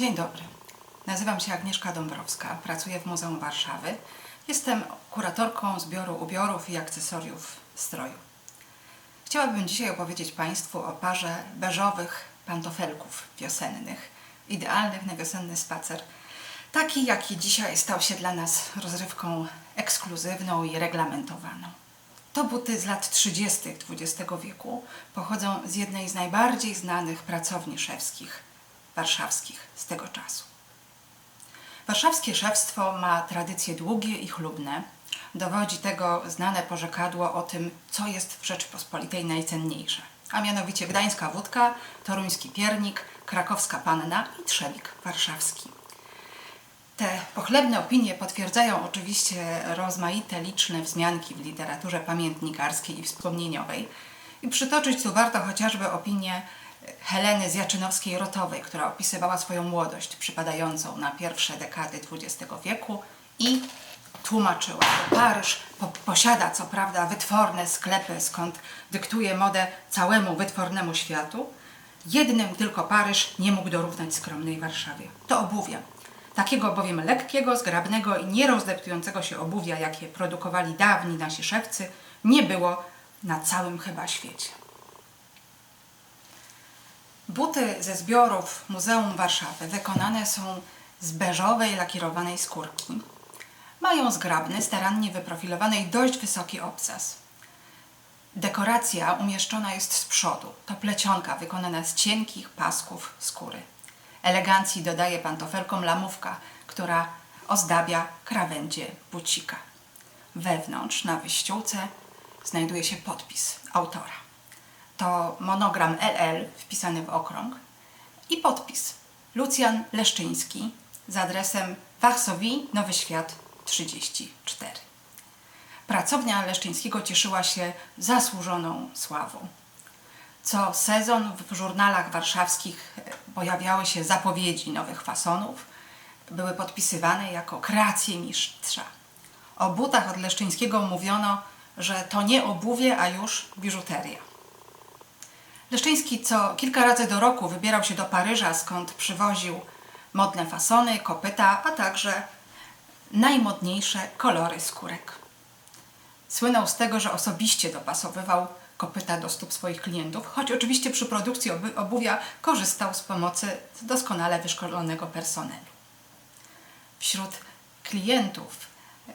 Dzień dobry. Nazywam się Agnieszka Dąbrowska, pracuję w Muzeum Warszawy. Jestem kuratorką zbioru ubiorów i akcesoriów stroju. Chciałabym dzisiaj opowiedzieć Państwu o parze beżowych pantofelków wiosennych, idealnych na wiosenny spacer. Taki, jaki dzisiaj stał się dla nas rozrywką ekskluzywną i reglamentowaną. To buty z lat 30. XX wieku pochodzą z jednej z najbardziej znanych pracowni szewskich, warszawskich z tego czasu. Warszawskie szewstwo ma tradycje długie i chlubne. Dowodzi tego znane porzekadło o tym, co jest w Rzeczypospolitej najcenniejsze. A mianowicie gdańska wódka, toruński piernik, krakowska panna i trzewik warszawski. Te pochlebne opinie potwierdzają oczywiście rozmaite, liczne wzmianki w literaturze pamiętnikarskiej i wspomnieniowej. I przytoczyć tu warto chociażby opinię Heleny Zjaczynowskiej-Rotowej, która opisywała swoją młodość przypadającą na pierwsze dekady XX wieku i tłumaczyła, że Paryż po posiada co prawda wytworne sklepy, skąd dyktuje modę całemu wytwornemu światu, jednym tylko Paryż nie mógł dorównać skromnej Warszawie. To obuwie. Takiego bowiem lekkiego, zgrabnego i nierozeptującego się obuwia, jakie produkowali dawni nasi szewcy, nie było na całym chyba świecie. Buty ze zbiorów Muzeum Warszawy wykonane są z beżowej, lakierowanej skórki. Mają zgrabny, starannie wyprofilowany i dość wysoki obcas. Dekoracja umieszczona jest z przodu. To plecionka wykonana z cienkich pasków skóry. Elegancji dodaje pantofelkom lamówka, która ozdabia krawędzie bucika. Wewnątrz, na wyściółce, znajduje się podpis autora. To monogram LL wpisany w okrąg i podpis Lucjan Leszczyński z adresem Warsowi, Nowy Świat 34. Pracownia Leszczyńskiego cieszyła się zasłużoną sławą. Co sezon w żurnalach warszawskich pojawiały się zapowiedzi nowych fasonów, były podpisywane jako kreacje mistrza. O butach od Leszczyńskiego mówiono, że to nie obuwie, a już biżuteria. Leszczyński co kilka razy do roku wybierał się do Paryża, skąd przywoził modne fasony, kopyta, a także najmodniejsze kolory skórek. Słynął z tego, że osobiście dopasowywał kopyta do stóp swoich klientów, choć oczywiście przy produkcji obu- obuwia korzystał z pomocy doskonale wyszkolonego personelu. Wśród klientów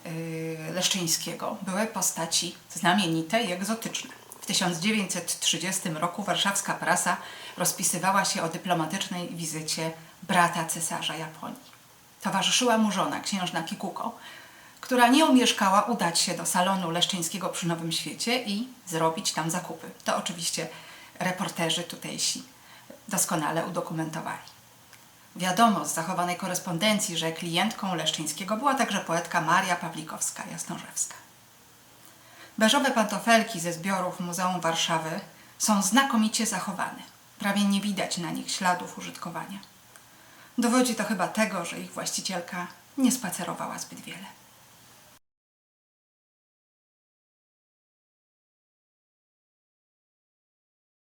yy, Leszczyńskiego były postaci znamienite i egzotyczne. W 1930 roku warszawska prasa rozpisywała się o dyplomatycznej wizycie brata cesarza Japonii. Towarzyszyła mu żona, księżna Kikuko, która nie umieszkała udać się do salonu Leszczyńskiego przy Nowym Świecie i zrobić tam zakupy. To oczywiście reporterzy tutejsi doskonale udokumentowali. Wiadomo z zachowanej korespondencji, że klientką Leszczyńskiego była także poetka Maria Pawlikowska-Jasnorzewska. Beżowe pantofelki ze zbiorów Muzeum Warszawy są znakomicie zachowane. Prawie nie widać na nich śladów użytkowania. Dowodzi to chyba tego, że ich właścicielka nie spacerowała zbyt wiele.